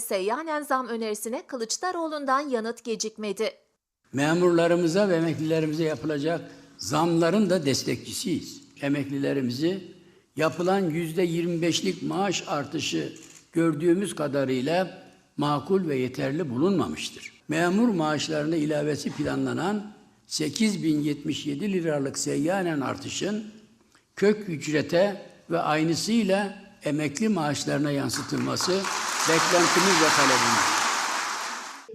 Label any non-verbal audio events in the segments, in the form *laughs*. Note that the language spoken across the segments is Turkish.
Seyyanen zam önerisine Kılıçdaroğlu'ndan yanıt gecikmedi. Memurlarımıza ve emeklilerimize yapılacak zamların da destekçisiyiz. Emeklilerimizi yapılan yüzde 25'lik maaş artışı gördüğümüz kadarıyla makul ve yeterli bulunmamıştır. Memur maaşlarına ilavesi planlanan 8077 liralık seyyanen artışın kök ücrete ve aynısıyla emekli maaşlarına yansıtılması beklentimiz ve talebimiz.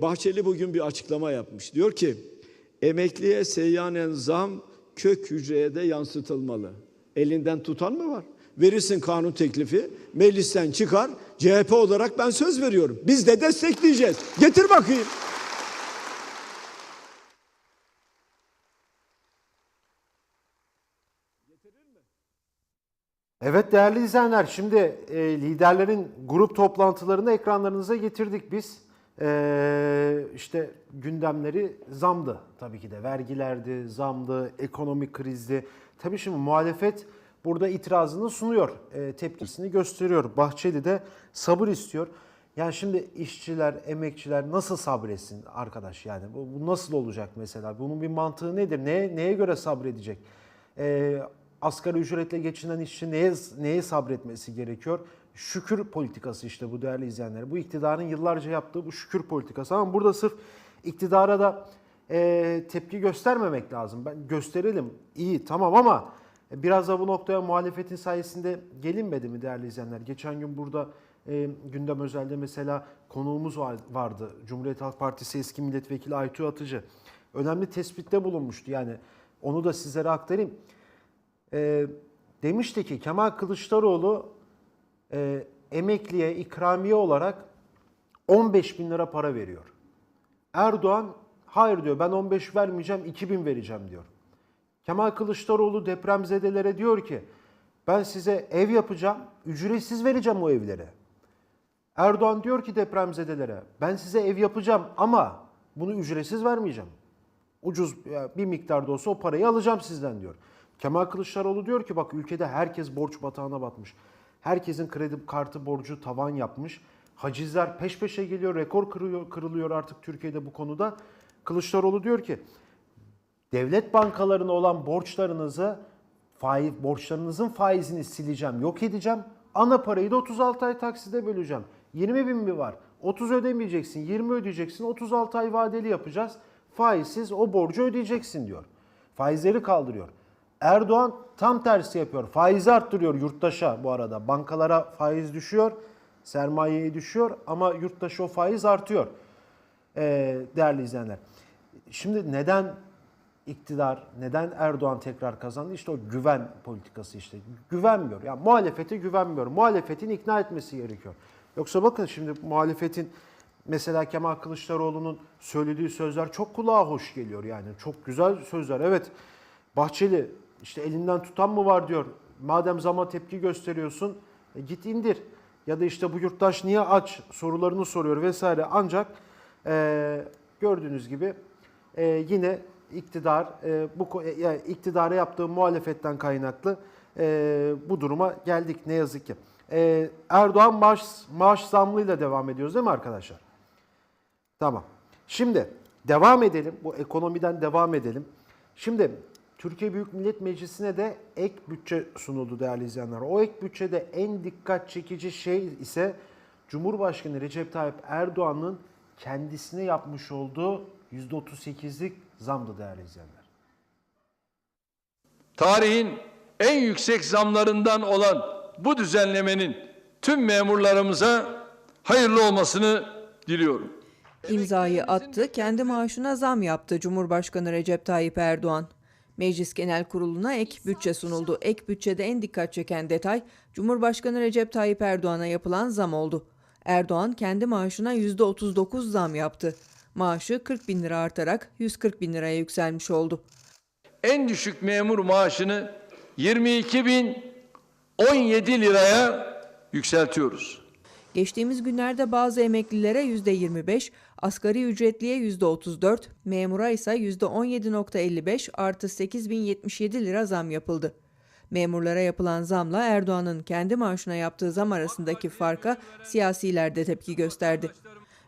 Bahçeli bugün bir açıklama yapmış. Diyor ki emekliye seyyanen zam kök hücreye de yansıtılmalı. Elinden tutan mı var? Verirsin kanun teklifi, meclisten çıkar. CHP olarak ben söz veriyorum. Biz de destekleyeceğiz. Getir bakayım. Evet değerli izleyenler şimdi e, liderlerin grup toplantılarını ekranlarınıza getirdik biz. E, işte gündemleri zamdı tabii ki de vergilerdi, zamdı, ekonomik krizdi. Tabii şimdi muhalefet burada itirazını sunuyor, e, tepkisini gösteriyor. Bahçeli de sabır istiyor. Yani şimdi işçiler, emekçiler nasıl sabretsin arkadaş yani? Bu, bu nasıl olacak mesela? Bunun bir mantığı nedir? Neye, neye göre sabredecek? E, asgari ücretle geçinen işçi neye, neye sabretmesi gerekiyor? Şükür politikası işte bu değerli izleyenler. Bu iktidarın yıllarca yaptığı bu şükür politikası. Ama burada sırf iktidara da e, tepki göstermemek lazım. Ben gösterelim iyi tamam ama biraz da bu noktaya muhalefetin sayesinde gelinmedi mi değerli izleyenler? Geçen gün burada e, gündem özelde mesela konuğumuz var- vardı. Cumhuriyet Halk Partisi eski milletvekili Aytu Atıcı. Önemli tespitte bulunmuştu yani. Onu da sizlere aktarayım e, demişti ki Kemal Kılıçdaroğlu e, emekliye ikramiye olarak 15 bin lira para veriyor. Erdoğan hayır diyor ben 15 vermeyeceğim 2000 vereceğim diyor. Kemal Kılıçdaroğlu depremzedelere diyor ki ben size ev yapacağım ücretsiz vereceğim o evlere. Erdoğan diyor ki depremzedelere ben size ev yapacağım ama bunu ücretsiz vermeyeceğim ucuz bir miktarda olsa o parayı alacağım sizden diyor. Kemal Kılıçdaroğlu diyor ki bak ülkede herkes borç batağına batmış. Herkesin kredi kartı borcu tavan yapmış. Hacizler peş peşe geliyor, rekor kırılıyor, kırılıyor artık Türkiye'de bu konuda. Kılıçdaroğlu diyor ki devlet bankalarına olan borçlarınızı faiz borçlarınızın faizini sileceğim, yok edeceğim. Ana parayı da 36 ay takside böleceğim. 20 bin mi var? 30 ödemeyeceksin, 20 ödeyeceksin, 36 ay vadeli yapacağız. Faizsiz o borcu ödeyeceksin diyor. Faizleri kaldırıyor. Erdoğan tam tersi yapıyor. Faizi arttırıyor yurttaşa bu arada. Bankalara faiz düşüyor, sermayeyi düşüyor ama yurttaşa o faiz artıyor. Ee, değerli izleyenler. Şimdi neden iktidar, neden Erdoğan tekrar kazandı? İşte o güven politikası işte. Güvenmiyor. Yani muhalefete güvenmiyor. Muhalefetin ikna etmesi gerekiyor. Yoksa bakın şimdi muhalefetin mesela Kemal Kılıçdaroğlu'nun söylediği sözler çok kulağa hoş geliyor yani. Çok güzel sözler. Evet Bahçeli işte elinden tutan mı var diyor. Madem zama tepki gösteriyorsun e, git indir. Ya da işte bu yurttaş niye aç sorularını soruyor vesaire. Ancak e, gördüğünüz gibi e, yine iktidar e, bu e, yani iktidara yaptığı muhalefetten kaynaklı e, bu duruma geldik ne yazık ki. E, Erdoğan maaş maaş zammıyla devam ediyoruz değil mi arkadaşlar? Tamam. Şimdi devam edelim. Bu ekonomiden devam edelim. Şimdi Türkiye Büyük Millet Meclisi'ne de ek bütçe sunuldu değerli izleyenler. O ek bütçede en dikkat çekici şey ise Cumhurbaşkanı Recep Tayyip Erdoğan'ın kendisine yapmış olduğu %38'lik zamdı değerli izleyenler. tarihin en yüksek zamlarından olan bu düzenlemenin tüm memurlarımıza hayırlı olmasını diliyorum. İmzayı attı, kendi maaşına zam yaptı Cumhurbaşkanı Recep Tayyip Erdoğan. Meclis Genel Kurulu'na ek bütçe sunuldu. Ek bütçede en dikkat çeken detay Cumhurbaşkanı Recep Tayyip Erdoğan'a yapılan zam oldu. Erdoğan kendi maaşına %39 zam yaptı. Maaşı 40 bin lira artarak 140 bin liraya yükselmiş oldu. En düşük memur maaşını 22.017 liraya yükseltiyoruz. Geçtiğimiz günlerde bazı emeklilere %25, asgari ücretliye %34, memura ise %17.55 artı 8077 lira zam yapıldı. Memurlara yapılan zamla Erdoğan'ın kendi maaşına yaptığı zam arasındaki farka siyasiler de tepki gösterdi.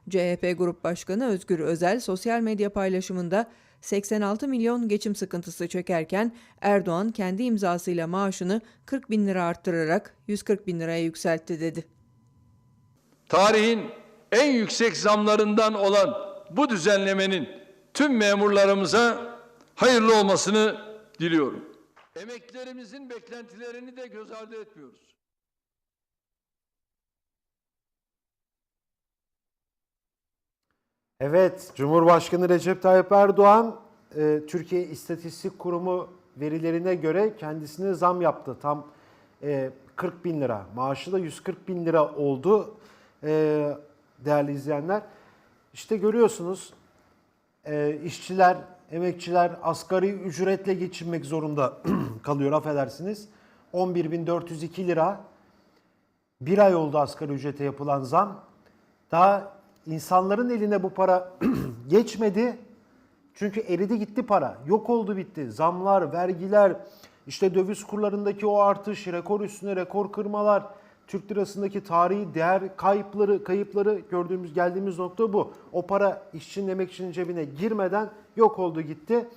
CHP Grup Başkanı Özgür Özel sosyal medya paylaşımında 86 milyon geçim sıkıntısı çekerken Erdoğan kendi imzasıyla maaşını 40 bin lira arttırarak 140 bin liraya yükseltti dedi. Tarihin en yüksek zamlarından olan bu düzenlemenin tüm memurlarımıza hayırlı olmasını diliyorum. Emeklilerimizin beklentilerini de göz ardı etmiyoruz. Evet, Cumhurbaşkanı Recep Tayyip Erdoğan e, Türkiye İstatistik Kurumu verilerine göre kendisine zam yaptı. Tam e, 40 bin lira. Maaşı da 140 bin lira oldu e, değerli izleyenler. İşte görüyorsunuz e, işçiler, emekçiler asgari ücretle geçinmek zorunda *clears throat* kalıyor affedersiniz. 11.402 lira bir ay oldu asgari ücrete yapılan zam. Daha insanların eline bu para *clears throat* geçmedi. Çünkü eridi gitti para. Yok oldu bitti. Zamlar, vergiler, işte döviz kurlarındaki o artış, rekor üstüne rekor kırmalar, Türk lirasındaki tarihi değer kayıpları, kayıpları gördüğümüz geldiğimiz nokta bu. O para işçinin, emekçinin cebine girmeden yok oldu gitti.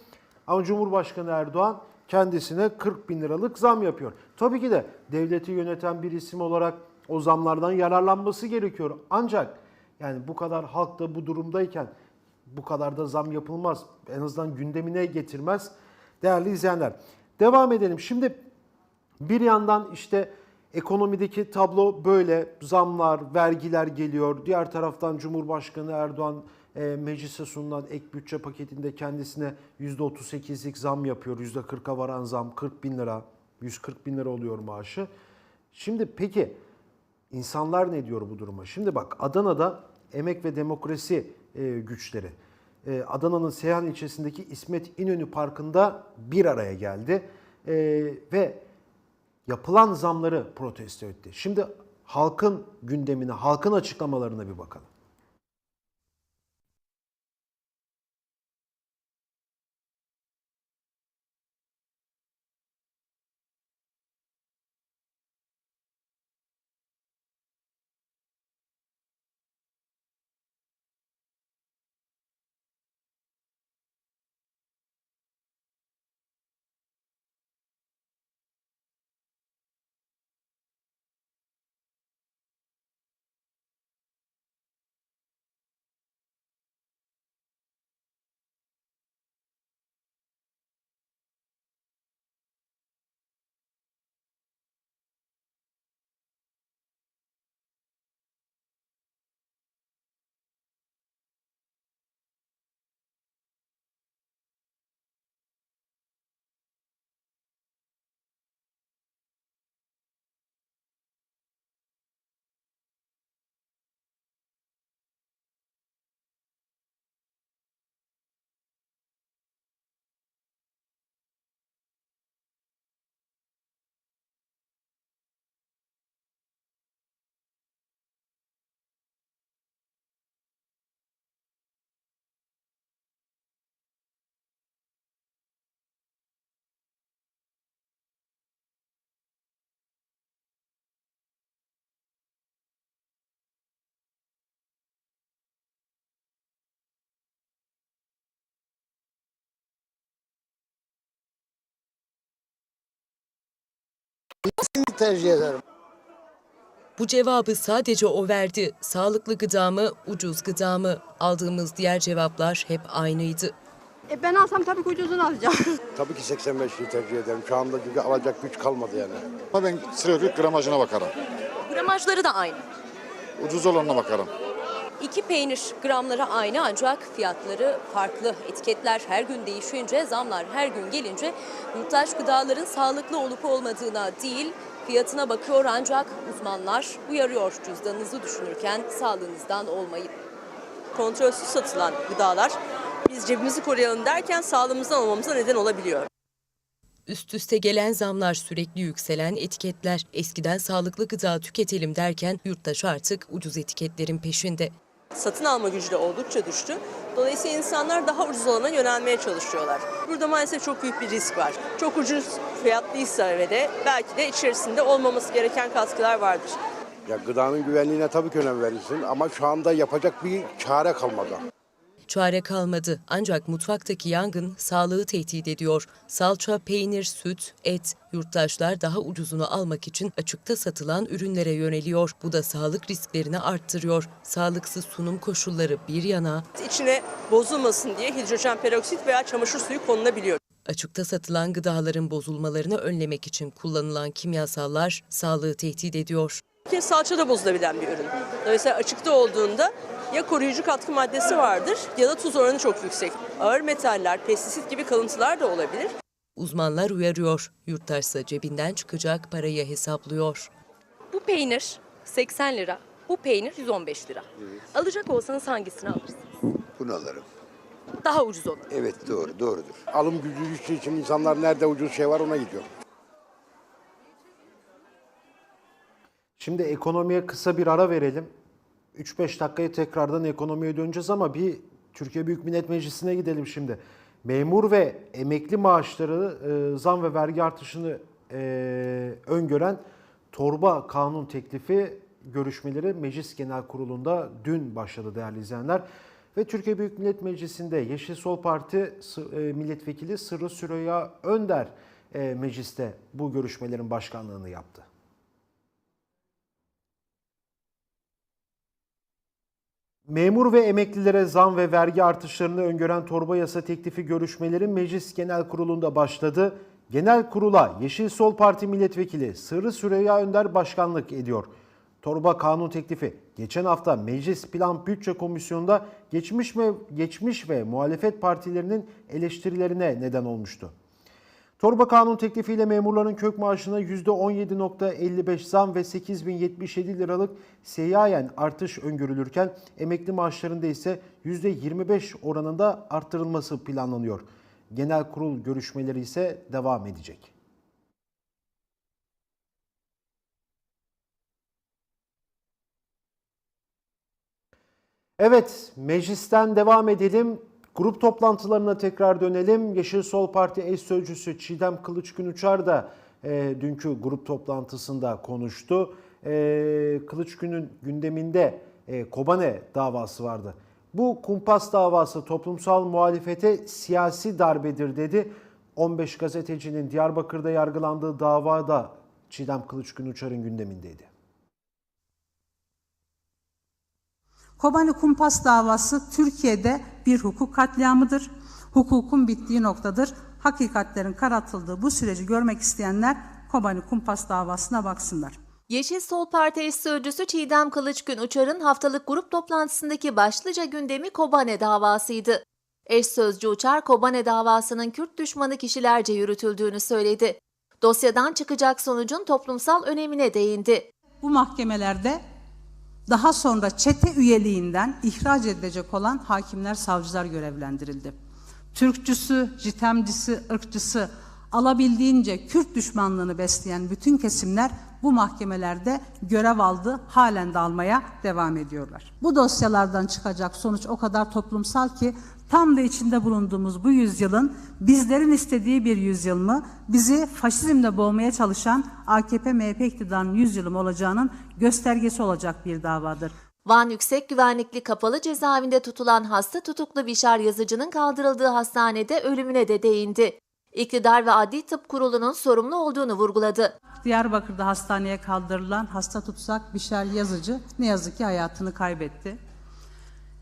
Ama Cumhurbaşkanı Erdoğan kendisine 40 bin liralık zam yapıyor. Tabii ki de devleti yöneten bir isim olarak o zamlardan yararlanması gerekiyor. Ancak yani bu kadar halk da bu durumdayken bu kadar da zam yapılmaz. En azından gündemine getirmez. Değerli izleyenler devam edelim. Şimdi bir yandan işte ekonomideki tablo böyle zamlar, vergiler geliyor. Diğer taraftan Cumhurbaşkanı Erdoğan e, meclise sunulan ek bütçe paketinde kendisine %38'lik zam yapıyor. %40'a varan zam 40 bin lira, 140 bin lira oluyor maaşı. Şimdi peki insanlar ne diyor bu duruma? Şimdi bak Adana'da Emek ve Demokrasi e, güçleri e, Adana'nın Seyhan ilçesindeki İsmet İnönü Parkı'nda bir araya geldi E, ve yapılan zamları protesto etti. Şimdi halkın gündemine, halkın açıklamalarına bir bakalım. Tercih ederim. Bu cevabı sadece o verdi. Sağlıklı gıda mı, ucuz gıda mı? Aldığımız diğer cevaplar hep aynıydı. E ben alsam tabii ki ucuzunu alacağım. *laughs* Tabii ki 85'liyi tercih ederim. Şu anda çünkü alacak güç kalmadı yani. Ama ben sürekli gramajına bakarım. Gramajları da aynı. Ucuz olanına bakarım. İki peynir gramları aynı ancak fiyatları farklı. Etiketler her gün değişince, zamlar her gün gelince muhtaç gıdaların sağlıklı olup olmadığına değil, fiyatına bakıyor ancak uzmanlar uyarıyor cüzdanınızı düşünürken sağlığınızdan olmayın. kontrolsüz satılan gıdalar biz cebimizi koruyalım derken sağlığımızdan olmamıza neden olabiliyor. Üst üste gelen zamlar, sürekli yükselen etiketler, eskiden sağlıklı gıda tüketelim derken yurttaş artık ucuz etiketlerin peşinde. Satın alma gücü de oldukça düştü. Dolayısıyla insanlar daha ucuz olana yönelmeye çalışıyorlar. Burada maalesef çok büyük bir risk var. Çok ucuz fiyatlıysa ve de belki de içerisinde olmaması gereken katkılar vardır. Ya gıdanın güvenliğine tabii ki önem verilsin ama şu anda yapacak bir çare kalmadı. Çare kalmadı ancak mutfaktaki yangın sağlığı tehdit ediyor. Salça, peynir, süt, et, yurttaşlar daha ucuzunu almak için açıkta satılan ürünlere yöneliyor. Bu da sağlık risklerini arttırıyor. Sağlıksız sunum koşulları bir yana, İçine bozulmasın diye hidrojen peroksit veya çamaşır suyu konulabiliyor. açıkta satılan gıdaların bozulmalarını önlemek için kullanılan kimyasallar sağlığı tehdit ediyor. Salça da bozulabilen bir ürün. Dolayısıyla açıkta olduğunda ya koruyucu katkı maddesi vardır ya da tuz oranı çok yüksek. Ağır metaller, pestisit gibi kalıntılar da olabilir. Uzmanlar uyarıyor. Yurttaşsa cebinden çıkacak parayı hesaplıyor. Bu peynir 80 lira, bu peynir 115 lira. Alacak olsanız hangisini alırsınız? Bunu alırım. Daha ucuz olur. Evet doğru doğrudur. Alım gücü düştüğü için insanlar nerede ucuz şey var ona gidiyor. Şimdi ekonomiye kısa bir ara verelim. 3-5 dakikaya tekrardan ekonomiye döneceğiz ama bir Türkiye Büyük Millet Meclisi'ne gidelim şimdi. Memur ve emekli maaşları e, zam ve vergi artışını e, öngören torba kanun teklifi görüşmeleri Meclis Genel Kurulu'nda dün başladı değerli izleyenler. Ve Türkiye Büyük Millet Meclisi'nde Yeşil Sol Parti e, milletvekili Sırrı Süreyya Önder e, mecliste bu görüşmelerin başkanlığını yaptı. Memur ve emeklilere zam ve vergi artışlarını öngören torba yasa teklifi görüşmeleri Meclis Genel Kurulu'nda başladı. Genel Kurula Yeşil Sol Parti Milletvekili Sırrı Süreyya Önder başkanlık ediyor. Torba kanun teklifi geçen hafta Meclis Plan Bütçe Komisyonu'nda geçmiş ve geçmiş ve muhalefet partilerinin eleştirilerine neden olmuştu. Torba kanun teklifiyle memurların kök maaşına %17.55 zam ve 8077 liralık seyyayen artış öngörülürken emekli maaşlarında ise %25 oranında arttırılması planlanıyor. Genel kurul görüşmeleri ise devam edecek. Evet, meclisten devam edelim. Grup toplantılarına tekrar dönelim. Yeşil Sol Parti eş sözcüsü Çiğdem Kılıçgün Uçar da e, dünkü grup toplantısında konuştu. E, Kılıçgün'ün gündeminde e, Kobane davası vardı. Bu kumpas davası toplumsal muhalefete siyasi darbedir dedi. 15 gazetecinin Diyarbakır'da yargılandığı dava da Çiğdem Kılıçgün Uçar'ın gündemindeydi. Kobani Kumpas davası Türkiye'de bir hukuk katliamıdır. Hukukun bittiği noktadır. Hakikatlerin karartıldığı bu süreci görmek isteyenler Kobani Kumpas davasına baksınlar. Yeşil Sol Parti eş sözcüsü Çiğdem Kılıçgün Uçar'ın haftalık grup toplantısındaki başlıca gündemi Kobane davasıydı. Eş sözcü Uçar, Kobane davasının Kürt düşmanı kişilerce yürütüldüğünü söyledi. Dosyadan çıkacak sonucun toplumsal önemine değindi. Bu mahkemelerde daha sonra çete üyeliğinden ihraç edilecek olan hakimler, savcılar görevlendirildi. Türkçüsü, jitemcisi, ırkçısı, alabildiğince Kürt düşmanlığını besleyen bütün kesimler bu mahkemelerde görev aldı, halen de almaya devam ediyorlar. Bu dosyalardan çıkacak sonuç o kadar toplumsal ki tam da içinde bulunduğumuz bu yüzyılın bizlerin istediği bir yüzyıl mı, bizi faşizmle boğmaya çalışan AKP-MHP iktidarının yüzyılı mı olacağının göstergesi olacak bir davadır. Van Yüksek Güvenlikli Kapalı Cezaevinde tutulan hasta tutuklu Bişar Yazıcı'nın kaldırıldığı hastanede ölümüne de değindi. İktidar ve Adli Tıp Kurulu'nun sorumlu olduğunu vurguladı. Diyarbakır'da hastaneye kaldırılan hasta tutsak Bişar Yazıcı ne yazık ki hayatını kaybetti.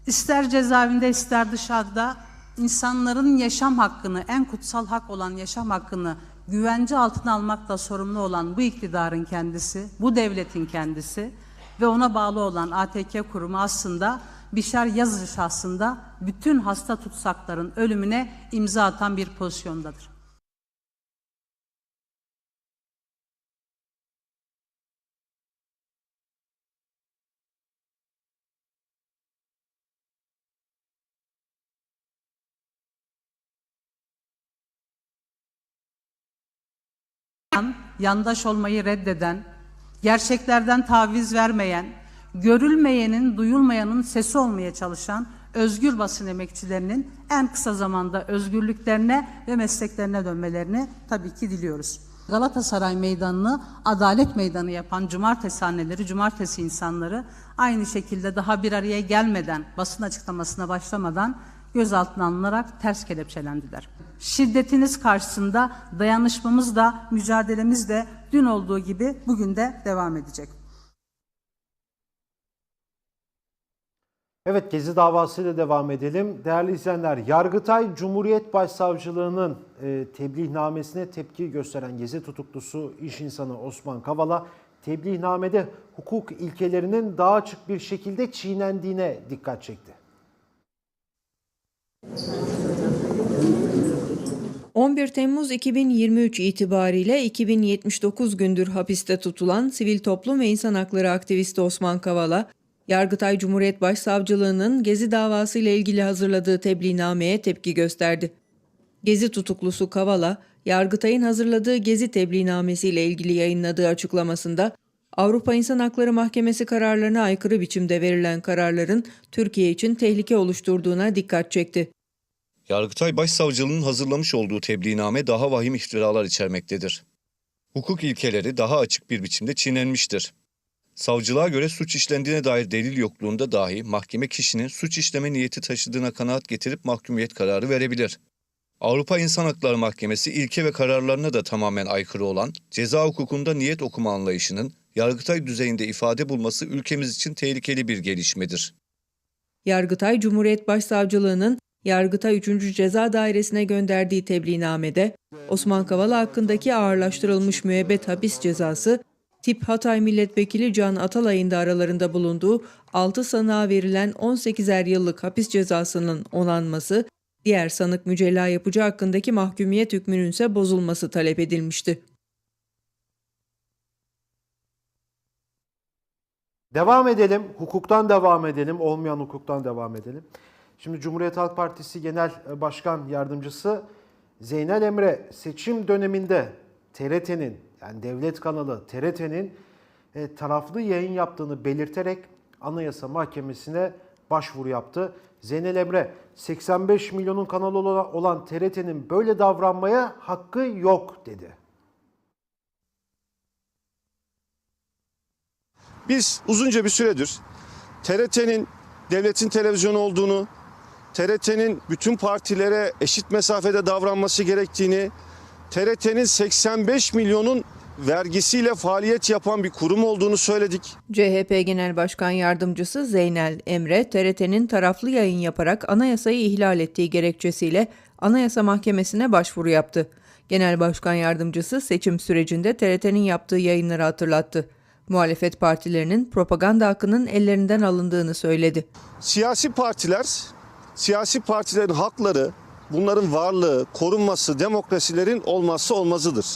İster cezaevinde ister dışarıda insanların yaşam hakkını, en kutsal hak olan yaşam hakkını güvence altına almakla sorumlu olan bu iktidarın kendisi, bu devletin kendisi ve ona bağlı olan ATK kurumu aslında Bişar Yazıcı şahsında bütün hasta tutsakların ölümüne imza atan bir pozisyondadır. Yandaş olmayı reddeden, gerçeklerden taviz vermeyen, görülmeyenin, duyulmayanın sesi olmaya çalışan özgür basın emekçilerinin en kısa zamanda özgürlüklerine ve mesleklerine dönmelerini tabii ki diliyoruz. Galatasaray Meydanı'nı adalet meydanı yapan cumartesi anneleri, cumartesi insanları aynı şekilde daha bir araya gelmeden, basın açıklamasına başlamadan gözaltına alınarak ters kelepçelendiler. Şiddetiniz karşısında dayanışmamız da, mücadelemiz de dün olduğu gibi bugün de devam edecek. Evet Gezi davasıyla devam edelim. Değerli izleyenler, Yargıtay Cumhuriyet Başsavcılığı'nın e, tebliğnamesine tepki gösteren Gezi tutuklusu iş insanı Osman Kavala, tebliğnamede hukuk ilkelerinin daha açık bir şekilde çiğnendiğine dikkat çekti. 11 Temmuz 2023 itibariyle 2079 gündür hapiste tutulan sivil toplum ve insan hakları aktivisti Osman Kavala, Yargıtay Cumhuriyet Başsavcılığı'nın Gezi davası ile ilgili hazırladığı tebliğnameye tepki gösterdi. Gezi tutuklusu Kavala, Yargıtay'ın hazırladığı Gezi tebliğnamesi ile ilgili yayınladığı açıklamasında, Avrupa İnsan Hakları Mahkemesi kararlarına aykırı biçimde verilen kararların Türkiye için tehlike oluşturduğuna dikkat çekti. Yargıtay Başsavcılığının hazırlamış olduğu tebliğname daha vahim iftiralar içermektedir. Hukuk ilkeleri daha açık bir biçimde çiğnenmiştir. Savcılığa göre suç işlendiğine dair delil yokluğunda dahi mahkeme kişinin suç işleme niyeti taşıdığına kanaat getirip mahkumiyet kararı verebilir. Avrupa İnsan Hakları Mahkemesi ilke ve kararlarına da tamamen aykırı olan ceza hukukunda niyet okuma anlayışının Yargıtay düzeyinde ifade bulması ülkemiz için tehlikeli bir gelişmedir. Yargıtay Cumhuriyet Başsavcılığı'nın Yargıtay 3. Ceza Dairesi'ne gönderdiği tebliğnamede Osman Kavala hakkındaki ağırlaştırılmış müebbet hapis cezası Tip Hatay Milletvekili Can Atalay'ın da aralarında bulunduğu 6 sanığa verilen 18'er yıllık hapis cezasının onanması, diğer sanık Mücella Yapıcı hakkındaki mahkumiyet hükmünün ise bozulması talep edilmişti. Devam edelim. Hukuktan devam edelim. Olmayan hukuktan devam edelim. Şimdi Cumhuriyet Halk Partisi Genel Başkan Yardımcısı Zeynel Emre seçim döneminde TRT'nin yani devlet kanalı TRT'nin e, taraflı yayın yaptığını belirterek Anayasa Mahkemesi'ne başvuru yaptı. Zeynel Emre 85 milyonun kanalı olan, TRT'nin böyle davranmaya hakkı yok dedi. Biz uzunca bir süredir TRT'nin devletin televizyonu olduğunu, TRT'nin bütün partilere eşit mesafede davranması gerektiğini, TRT'nin 85 milyonun vergisiyle faaliyet yapan bir kurum olduğunu söyledik. CHP Genel Başkan Yardımcısı Zeynel Emre, TRT'nin taraflı yayın yaparak anayasayı ihlal ettiği gerekçesiyle Anayasa Mahkemesi'ne başvuru yaptı. Genel Başkan Yardımcısı seçim sürecinde TRT'nin yaptığı yayınları hatırlattı. Muhalefet partilerinin propaganda hakkının ellerinden alındığını söyledi. Siyasi partiler, siyasi partilerin hakları, bunların varlığı, korunması, demokrasilerin olmazsa olmazıdır.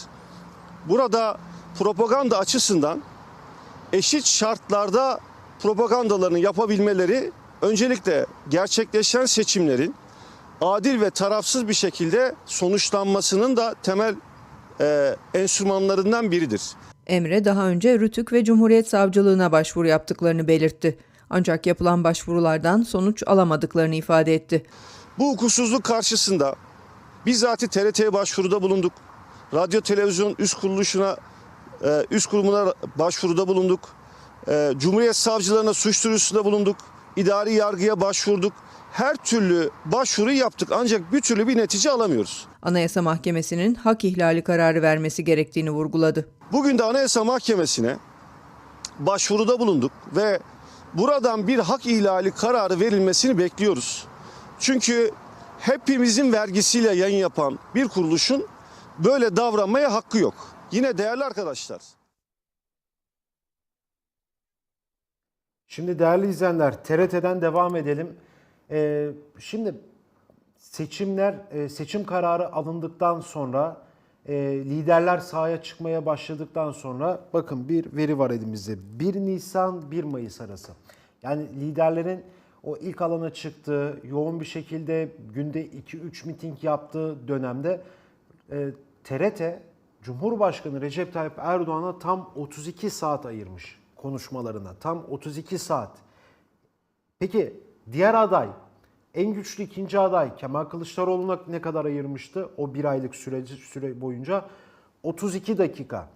Burada propaganda açısından eşit şartlarda propagandalarını yapabilmeleri öncelikle gerçekleşen seçimlerin adil ve tarafsız bir şekilde sonuçlanmasının da temel e, enstrümanlarından biridir. Emre daha önce Rütük ve Cumhuriyet Savcılığına başvuru yaptıklarını belirtti. Ancak yapılan başvurulardan sonuç alamadıklarını ifade etti. Bu hukuksuzluk karşısında bizzati TRT'ye başvuruda bulunduk. Radyo Televizyon Üst Kuruluşu'na, e, üst kurumuna başvuruda bulunduk. E, Cumhuriyet savcılarına suç duyurusunda bulunduk. İdari yargıya başvurduk. Her türlü başvuru yaptık ancak bir türlü bir netice alamıyoruz. Anayasa Mahkemesi'nin hak ihlali kararı vermesi gerektiğini vurguladı. Bugün de Anayasa Mahkemesi'ne başvuruda bulunduk ve buradan bir hak ihlali kararı verilmesini bekliyoruz. Çünkü hepimizin vergisiyle yayın yapan bir kuruluşun böyle davranmaya hakkı yok. Yine değerli arkadaşlar. Şimdi değerli izleyenler TRT'den devam edelim. Ee, şimdi seçimler, e, seçim kararı alındıktan sonra e, liderler sahaya çıkmaya başladıktan sonra bakın bir veri var elimizde. 1 Nisan 1 Mayıs arası. Yani liderlerin o ilk alana çıktığı, yoğun bir şekilde günde 2-3 miting yaptığı dönemde e, TRT Cumhurbaşkanı Recep Tayyip Erdoğan'a tam 32 saat ayırmış konuşmalarına. Tam 32 saat. Peki diğer aday, en güçlü ikinci aday Kemal Kılıçdaroğlu'na ne kadar ayırmıştı o bir aylık süreci, süre boyunca? 32 dakika.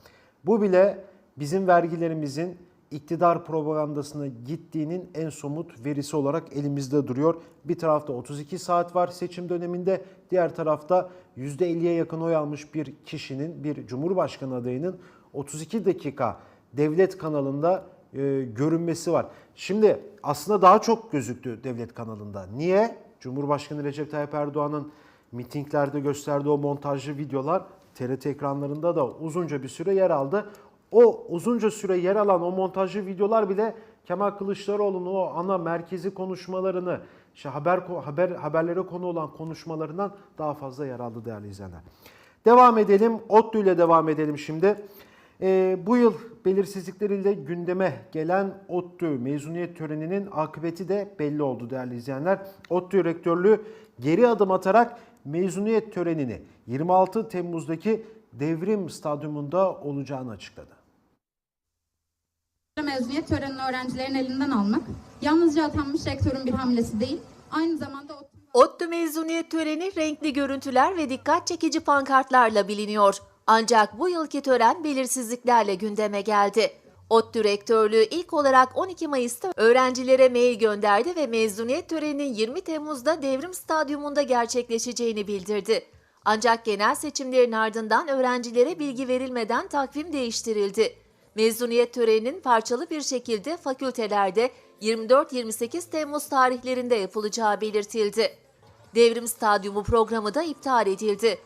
Bu bile bizim vergilerimizin iktidar propagandasına gittiğinin en somut verisi olarak elimizde duruyor. Bir tarafta 32 saat var seçim döneminde, diğer tarafta %50'ye yakın oy almış bir kişinin, bir cumhurbaşkanı adayının 32 dakika devlet kanalında e, görünmesi var. Şimdi aslında daha çok gözüktü devlet kanalında. Niye? Cumhurbaşkanı Recep Tayyip Erdoğan'ın mitinglerde gösterdiği o montajlı videolar TRT ekranlarında da uzunca bir süre yer aldı. O uzunca süre yer alan o montajlı videolar bile Kemal Kılıçdaroğlu'nun o ana merkezi konuşmalarını, işte haber haber haberlere konu olan konuşmalarından daha fazla yer aldı değerli izleyenler. Devam edelim. ODTÜ ile devam edelim şimdi. Ee, bu yıl belirsizlikleriyle gündeme gelen ODTÜ mezuniyet töreninin akıbeti de belli oldu değerli izleyenler. ODTÜ rektörlüğü geri adım atarak mezuniyet törenini 26 Temmuz'daki Devrim Stadyumunda olacağını açıkladı. Mezuniyet törenini öğrencilerin elinden almak yalnızca atanmış rektörün bir hamlesi değil, aynı zamanda ODTÜ mezuniyet töreni renkli görüntüler ve dikkat çekici pankartlarla biliniyor. Ancak bu yılki tören belirsizliklerle gündeme geldi. ODTÜ rektörlüğü ilk olarak 12 Mayıs'ta öğrencilere mail gönderdi ve mezuniyet töreninin 20 Temmuz'da Devrim Stadyumunda gerçekleşeceğini bildirdi. Ancak genel seçimlerin ardından öğrencilere bilgi verilmeden takvim değiştirildi. Mezuniyet töreninin parçalı bir şekilde fakültelerde 24-28 Temmuz tarihlerinde yapılacağı belirtildi. Devrim Stadyumu programı da iptal edildi.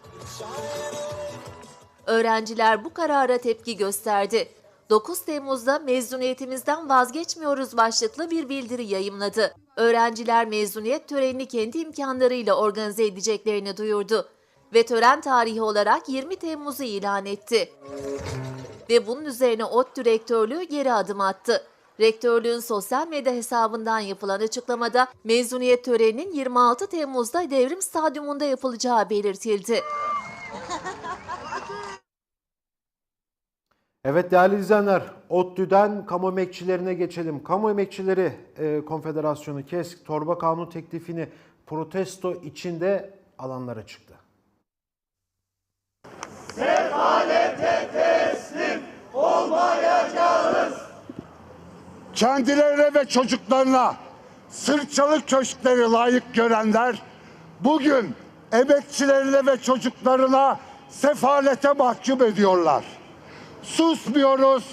Öğrenciler bu karara tepki gösterdi. 9 Temmuz'da mezuniyetimizden vazgeçmiyoruz başlıklı bir bildiri yayımladı. Öğrenciler mezuniyet törenini kendi imkanlarıyla organize edeceklerini duyurdu ve tören tarihi olarak 20 Temmuz'u ilan etti. Ve bunun üzerine ODTÜ rektörlüğü geri adım attı. Rektörlüğün sosyal medya hesabından yapılan açıklamada mezuniyet töreninin 26 Temmuz'da Devrim Stadyumunda yapılacağı belirtildi. *laughs* Evet değerli izleyenler, ODTÜ'den kamu emekçilerine geçelim. Kamu Emekçileri e, Konfederasyonu KESK torba kanun teklifini protesto içinde alanlara çıktı. kendilerine ve çocuklarına sırçalık köşkleri layık görenler bugün emekçilerine ve çocuklarına sefalete mahkum ediyorlar. Susmuyoruz,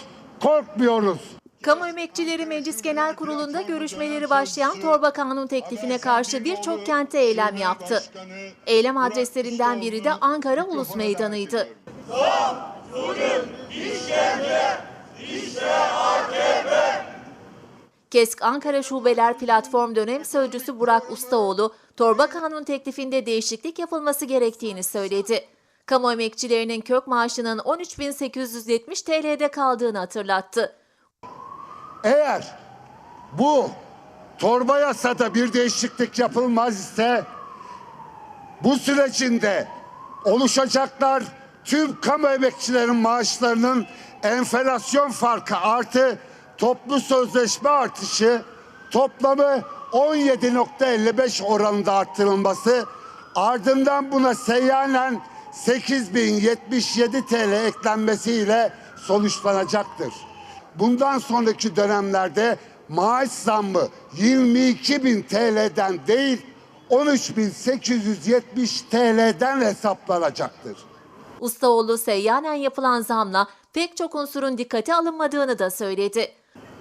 korkmuyoruz. Kamu Emekçileri Meclis Genel Kurulu'nda görüşmeleri başlayan torba kanun teklifine karşı birçok kentte eylem yaptı. Eylem adreslerinden biri de Ankara Ulus Meydanı'ydı. KESK Ankara Şubeler Platform Dönem Sözcüsü Burak Ustaoğlu, torba kanun teklifinde değişiklik yapılması gerektiğini söyledi. Kamu emekçilerinin kök maaşının 13.870 TL'de kaldığını hatırlattı. Eğer bu torba yasada bir değişiklik yapılmaz ise bu sürecinde oluşacaklar tüm kamu emekçilerin maaşlarının enflasyon farkı artı toplu sözleşme artışı toplamı 17.55 oranında arttırılması ardından buna seyyanen 8077 TL eklenmesiyle sonuçlanacaktır. Bundan sonraki dönemlerde maaş zammı 22 bin TL'den değil 13.870 TL'den hesaplanacaktır. Ustaoğlu seyyanen yapılan zamla pek çok unsurun dikkate alınmadığını da söyledi.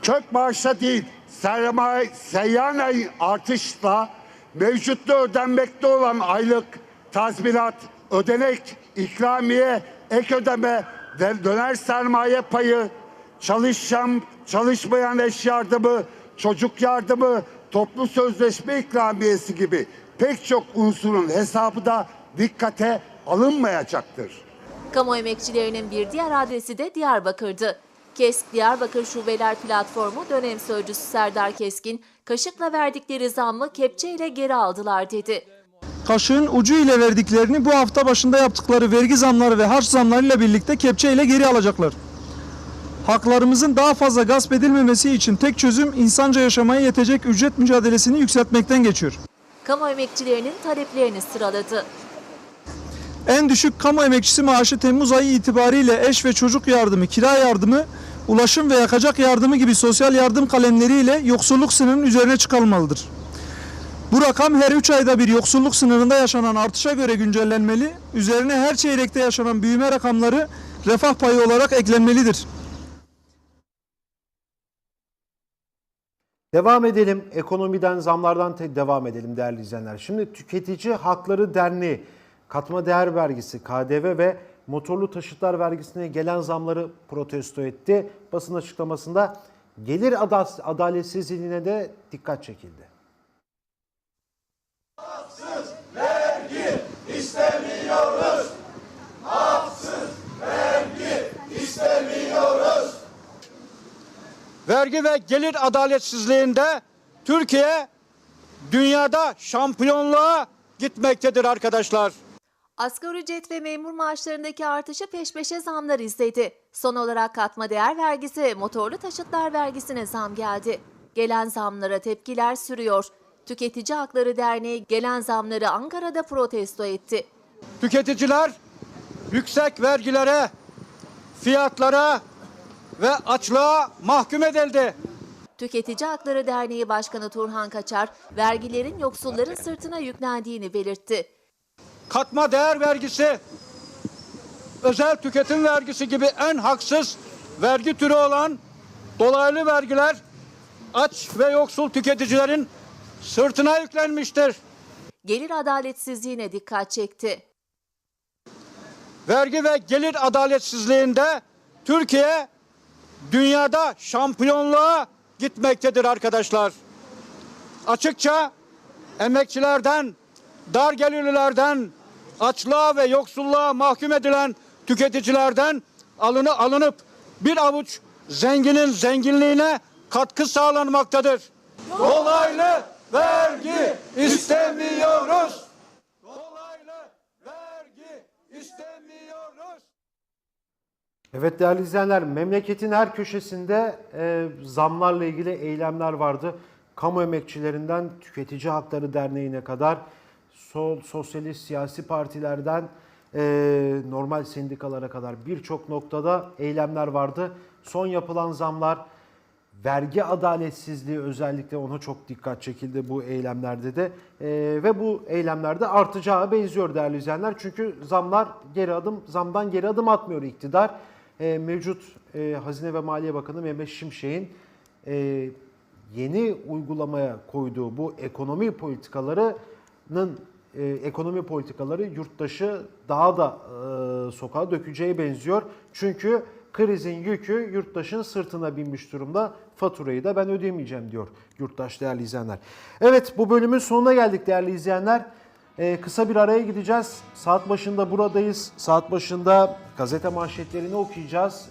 kök maaşa değil sermaye seyyanen artışla mevcutta ödenmekte olan aylık, tazminat, ödenek, ikramiye, ek ödeme, döner sermaye payı, çalışan, çalışmayan eş yardımı, çocuk yardımı, toplu sözleşme ikramiyesi gibi pek çok unsurun hesabı da dikkate alınmayacaktır. Kamu emekçilerinin bir diğer adresi de Diyarbakır'dı. KESK Diyarbakır Şubeler Platformu dönem sözcüsü Serdar Keskin, kaşıkla verdikleri zammı kepçeyle geri aldılar dedi. Kaşığın ucu ile verdiklerini bu hafta başında yaptıkları vergi zamları ve harç zamlarıyla birlikte kepçe ile geri alacaklar. Haklarımızın daha fazla gasp edilmemesi için tek çözüm insanca yaşamaya yetecek ücret mücadelesini yükseltmekten geçiyor. Kamu emekçilerinin taleplerini sıraladı. En düşük kamu emekçisi maaşı Temmuz ayı itibariyle eş ve çocuk yardımı, kira yardımı, ulaşım ve yakacak yardımı gibi sosyal yardım kalemleriyle yoksulluk sınırının üzerine çıkarılmalıdır. Bu rakam her 3 ayda bir yoksulluk sınırında yaşanan artışa göre güncellenmeli, üzerine her çeyrekte yaşanan büyüme rakamları refah payı olarak eklenmelidir. Devam edelim. Ekonomiden, zamlardan devam edelim değerli izleyenler. Şimdi Tüketici Hakları Derneği katma değer vergisi, KDV ve motorlu taşıtlar vergisine gelen zamları protesto etti. Basın açıklamasında gelir ada- adaletsizliğine de dikkat çekildi. Vergi ve gelir adaletsizliğinde Türkiye dünyada şampiyonluğa gitmektedir arkadaşlar. Asgari ücret ve memur maaşlarındaki artışı peş peşe zamlar izledi. Son olarak katma değer vergisi, motorlu taşıtlar vergisine zam geldi. Gelen zamlara tepkiler sürüyor. Tüketici Hakları Derneği gelen zamları Ankara'da protesto etti. Tüketiciler yüksek vergilere, fiyatlara ve açlığa mahkum edildi. Tüketici Hakları Derneği Başkanı Turhan Kaçar, vergilerin yoksulların sırtına yüklendiğini belirtti. Katma değer vergisi, özel tüketim vergisi gibi en haksız vergi türü olan dolaylı vergiler aç ve yoksul tüketicilerin sırtına yüklenmiştir. Gelir adaletsizliğine dikkat çekti. Vergi ve gelir adaletsizliğinde Türkiye dünyada şampiyonluğa gitmektedir arkadaşlar. Açıkça emekçilerden, dar gelirlilerden, açlığa ve yoksulluğa mahkum edilen tüketicilerden alını alınıp bir avuç zenginin zenginliğine katkı sağlanmaktadır. Dolaylı vergi istemiyoruz. Dolaylı vergi istemiyoruz. Evet değerli izleyenler, memleketin her köşesinde e, zamlarla ilgili eylemler vardı. Kamu emekçilerinden Tüketici Hakları Derneği'ne kadar sol, sosyalist siyasi partilerden e, normal sendikalara kadar birçok noktada eylemler vardı. Son yapılan zamlar vergi adaletsizliği özellikle ona çok dikkat çekildi bu eylemlerde de. Ee, ve bu eylemlerde artacağı benziyor değerli izleyenler. Çünkü zamlar geri adım zamdan geri adım atmıyor iktidar. Ee, mevcut e, Hazine ve Maliye Bakanı Mehmet Şimşek'in e, yeni uygulamaya koyduğu bu ekonomi politikalarının e, ekonomi politikaları yurttaşı daha da e, sokağa dökeceği benziyor. Çünkü krizin yükü yurttaşın sırtına binmiş durumda. Faturayı da ben ödeyemeyeceğim diyor yurttaş değerli izleyenler. Evet bu bölümün sonuna geldik değerli izleyenler. E, kısa bir araya gideceğiz. Saat başında buradayız. Saat başında gazete manşetlerini okuyacağız.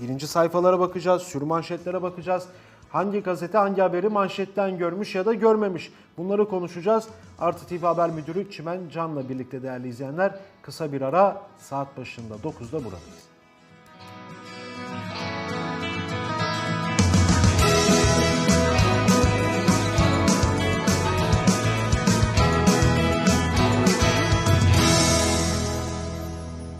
Birinci sayfalara bakacağız, sür manşetlere bakacağız. Hangi gazete hangi haberi manşetten görmüş ya da görmemiş bunları konuşacağız. Artı TV Haber Müdürü Çimen Can'la birlikte değerli izleyenler kısa bir ara saat başında 9'da buradayız.